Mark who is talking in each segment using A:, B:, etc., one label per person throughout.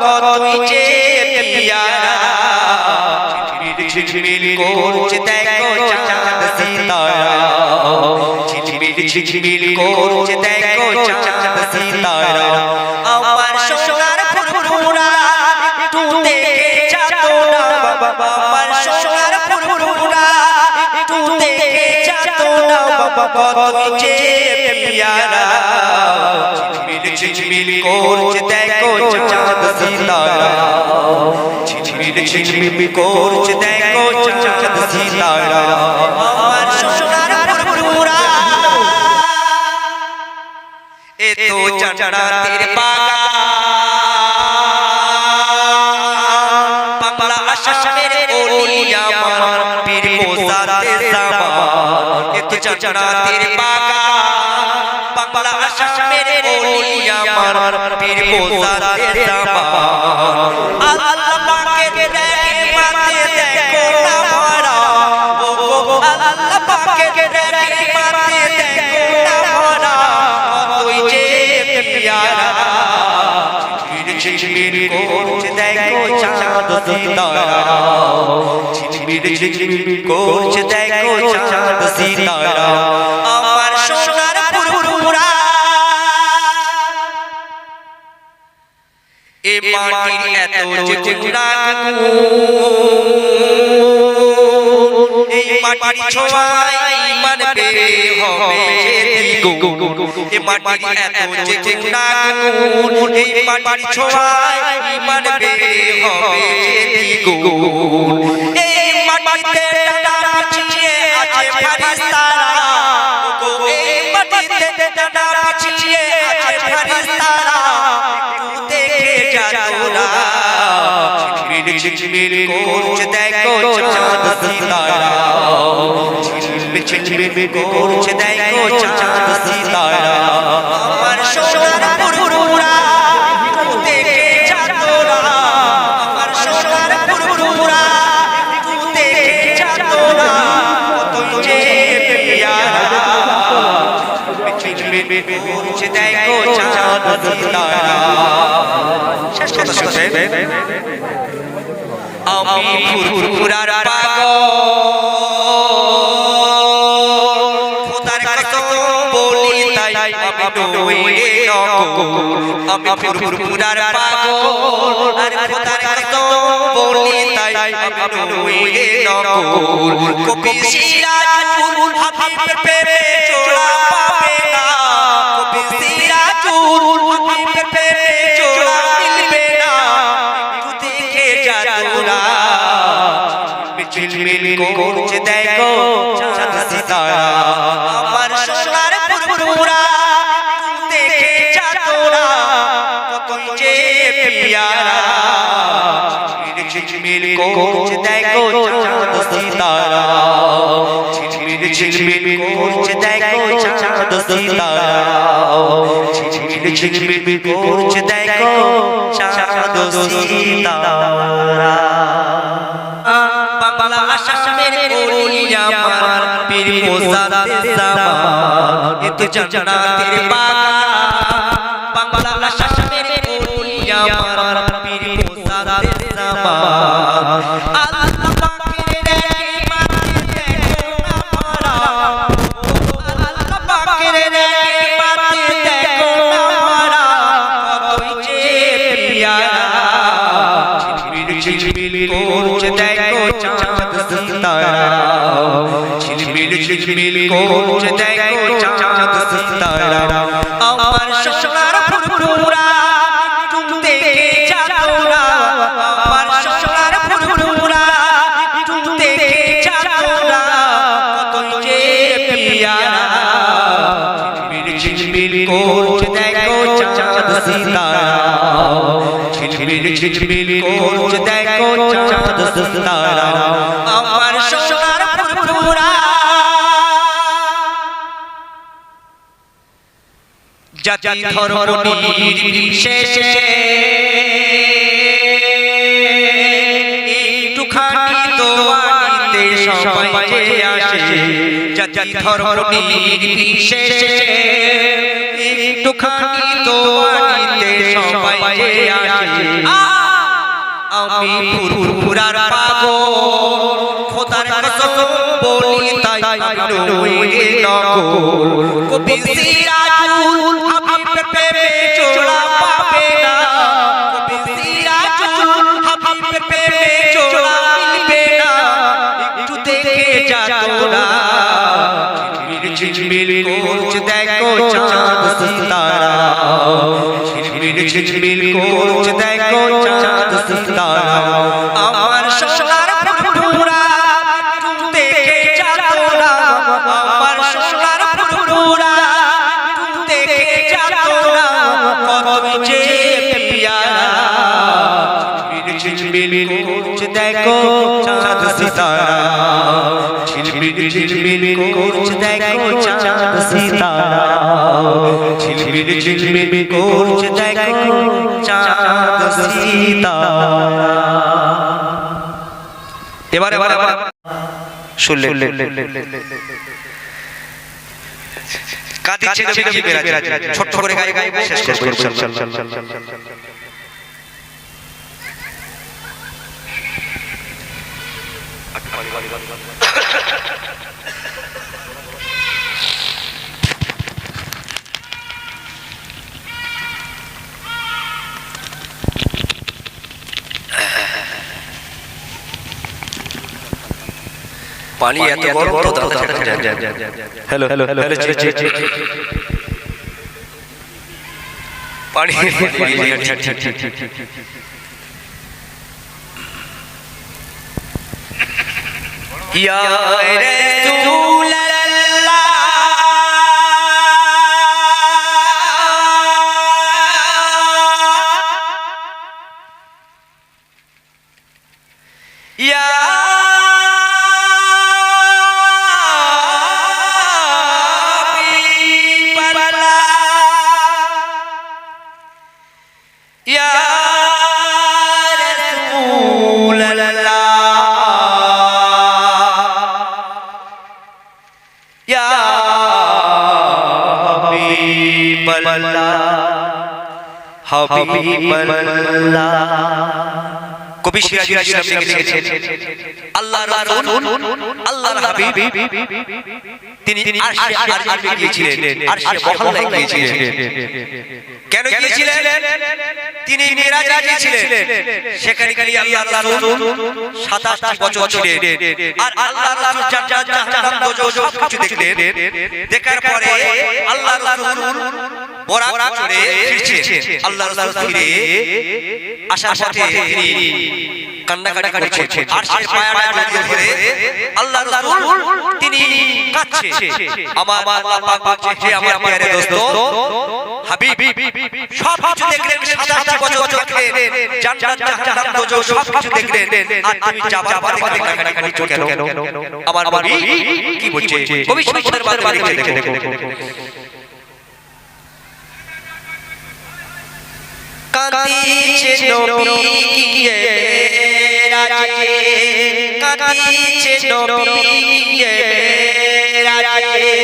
A: কতই যে পিয়ারা। ঝিলমিল করছে দেখো চাঁদ সিতারা। ঝিলমিল ঝিলমিল করছে দেখো চাঁদ সিতারা। আমার সোনার ফুরফুরা একটু দেখে যাতো না বাবা। আমার সোনার ফুরফুরা একটু দেখে যাতো না বাবা। কতই যে পিয়ারা। ঝিলমিল করছে দেখো চাঁদ সিতারা। ঝিলমিল ঝিলমিল করছে দেখো চাঁদ সিতারা। এ তো জান্নাতের বাগান। বাংলা ওলিয়া আমার পীর মোসাতে জামান। এ তো জান্নাতের বাগান আমার পীর মোসাতে জামান। আল্লাহ পাকের রহমতে দেখো না ভরা ও গো আল্লাহ পাকের রহমতে দেখো না ভরা ওই যে পিয়ারা ঝিলমিল করছে, দেখো চাঁদ সিতারা। ঝিলমিল ঝিলমিল করছে, দেখো চাঁদ সিতারা। আমার সোনার এ মাটির এত যে এই মাটির ছোঁয়ায় ইমান পেয়ে হবে এ মাটির এত যে এই মাটির ছোঁয়ায় ইমান পেয়ে হবে এই মাটিতে আছে ফারিস্তারা ঝিলমিল করছে দেখো চাঁদ সিতারা। ঝিলমিল ঝিলমিল করছে দেখো চাঁদ সিতারা। আমার সোনার একটু দেখে না আমার সোনার একটু দেখে না কতই যে পিয়ারা ঝিলমিল করছে দেখো চাঁদ সিতারা শেষ কথা। শুনছেন আমি ফুরফুরার বলি তাই আমি ফুরফুরার পাগল। আর খোদার কসম বলি তাই আমি রে নকল কবি সিরাজুল হাবিব প্রেমে জোড়া পাবে ঝিলমিল করছে দেখো চাঁদ সিতারা আমার সোনার ফুরফুরা দেখে তোরা কতই যে পিয়ারা। ঝিলমিল করছে দেখো চাঁদ সিতারা ঝিলমিল ঝিলমিল করছে দেখো চাঁদ সিতারা চাঁদ সিতারা পীর মোসাদ্দে জামান এ তো জান্নাতের বাগান ঝিলমিল ঝিলমিল করছে দেখো চাঁদ সিতারা আমার সোনার ফুরফুরা তুমি দেখে যাও আমার সোনার ফুরফুরা তুমি দেখে যাও কত যে পিয়ারা। ঝিলমিল করছে দেখো চাঁদ সিতারা ঝিলমিল ঝিলমিল করছে দেখো চাঁদ সিতারা জাতি ধর্ম নির্বিশেষে একটুখানি দোয়ানিতে সবাই যে আসে জাতি ধর্ম নির্বিশেষে একটুখানি দেখতে সবাই যে আসে আমি ফুরফুরার পাগল খোদার কসম বলি তাই নই নকল কবি সিরাজুল ঝিলমিল করছে দেখো চাঁদ সিতারা ঝিলমিল ঝিলমিল করছে দেখো চাঁদ সিতারা সিতারা ঝিলমিল ঝিলমিল করছে দেখো চাঁদ সিতারা ঝিলমিল ঝিলমিল করছে দেখো চাঁদ সিতারা এবার এবার করে গায়ে গায়ে শেষ পানি এত গরম তো দাদা হ্যালো হ্যালো হ্যালো জি জি জি পানি ইয়া কবি সিরাজুল ইসলাম লিখেছেন আল্লাহ রাসূল আল্লাহর হাবিব। তিনি আরশে আরশে গিয়েছিলেন আরশে মহল্লায় কেন গিয়েছিলেন? তিনি মিরাজে গিয়েছিলেন সেখানে গিয়ে আল্লাহ রাসূল 27 বছর ছিলেন। আর আল্লাহ রাসূল জান্নাত জাহান্নাম দোজখ সবকিছু দেখলেন। দেখার পরে আল্লাহ রাসূল বরাক ফিরছেন আল্লাহ রাসূল ফিরে আসার পথে তিনি কান্নাকাটি করছেন আর সে পায়াটা জড়িয়ে ধরে আল্লাহ রাসূল তিনি কাঁদছে আমার আল্লাহ পাক বলছে হে আমার প্রিয় দোস্ত হাবিব সব কিছু দেখলেন 27 বছর দেখলেন জান্নাত জাহান্নাম দোজখ সব কিছু দেখলেন আর তুমি যাবার পরে কান্নাকাটি করছ কেন আমার নবী কি বলছে কবি সুন্দর বারবার লিখে দেখো কাঁদিছে নবী গিয়ে রাজে কাঁদিছে নবী রাজে।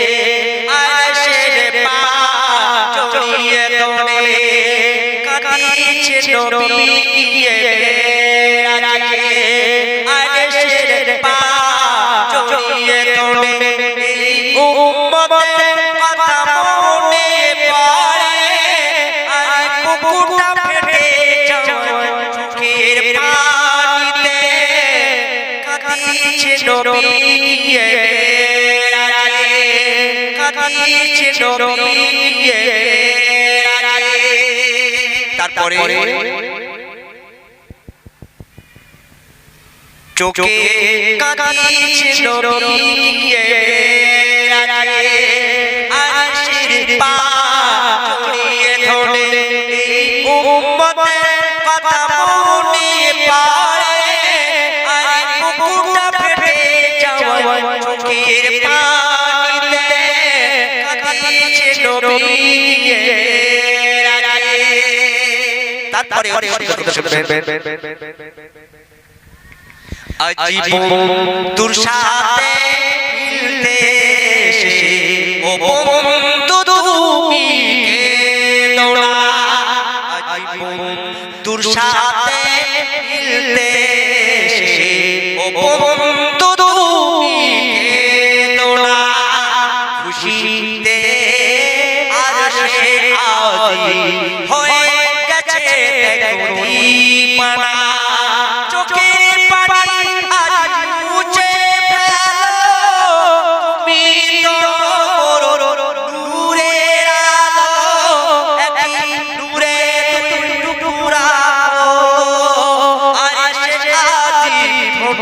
A: আরশের পা জড়িয়ে ধরে কাঁদিছে নবী রাজে। তারপরে চোখে কাঁদিছে নবী গিয়ে। রাজে আশির পা তারপরে আজীব তোর সাথে মিলতে এসে ও বন্ধু তুমি কে দৌড়া? সাথে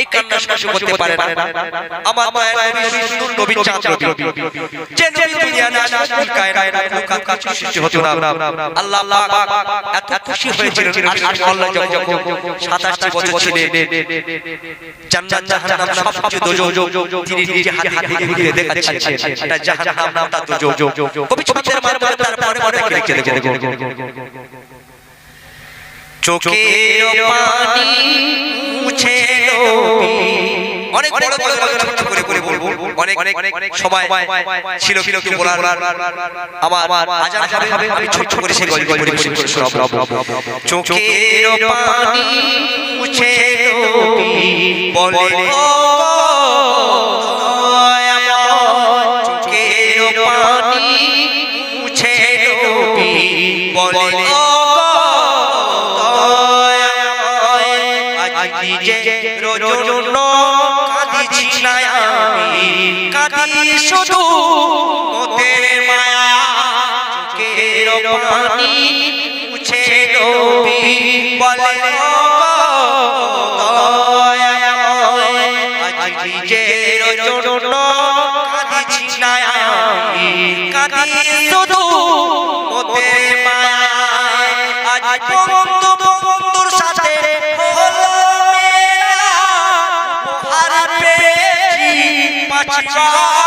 A: এই কান্না সহ্য করতে পারে না। আমার মায়ের সুন্দর নবী চাঁদ নবী যে নবী দুনিয়া না আসলে কায়নাত মুখা কাছে সৃষ্টি হতো না। আল্লাহ পাক এত খুশি হয়েছিলেন আর আল্লাহ যখন 27 বছর ছিলেন। জান্নাত জাহান্নাম সব কিছু দোজো তিনি নিজে হাতে হাতে ঘুরে দেখাচ্ছেন এটা জাহান্নাম নামটা দোজো কবি ছবিদের মারমারে তারপরে অনেক রেখে দেবো। চোখের পানি অনেক বড় বড় ছিল ছিল কি বলে আজ যে রোজন্য কাঁদিছি না আমি। কাঁদি শুধু ওদের মায়া চোখের পানি মুছে নবী বলে যে রোজন্য কাঁদিছি না আমি। কাঁদি 加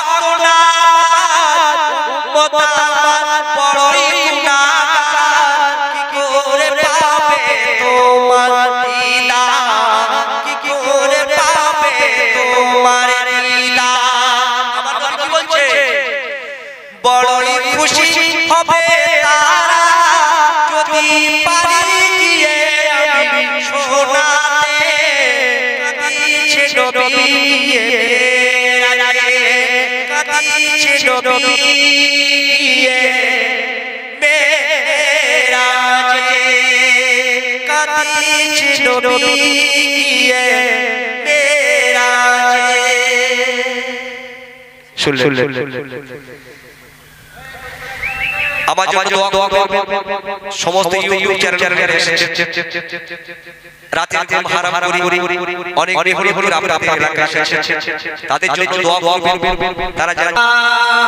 A: নবী আমার জন্য দোয়া করবেন। সমস্ত ইউটিউব চ্যানেলে রাতে ঘুম হারাম করি অনেক হরি হরি আপনাদের এলাকায় তাদের জন্য দোয়া করবেন। তারা যারা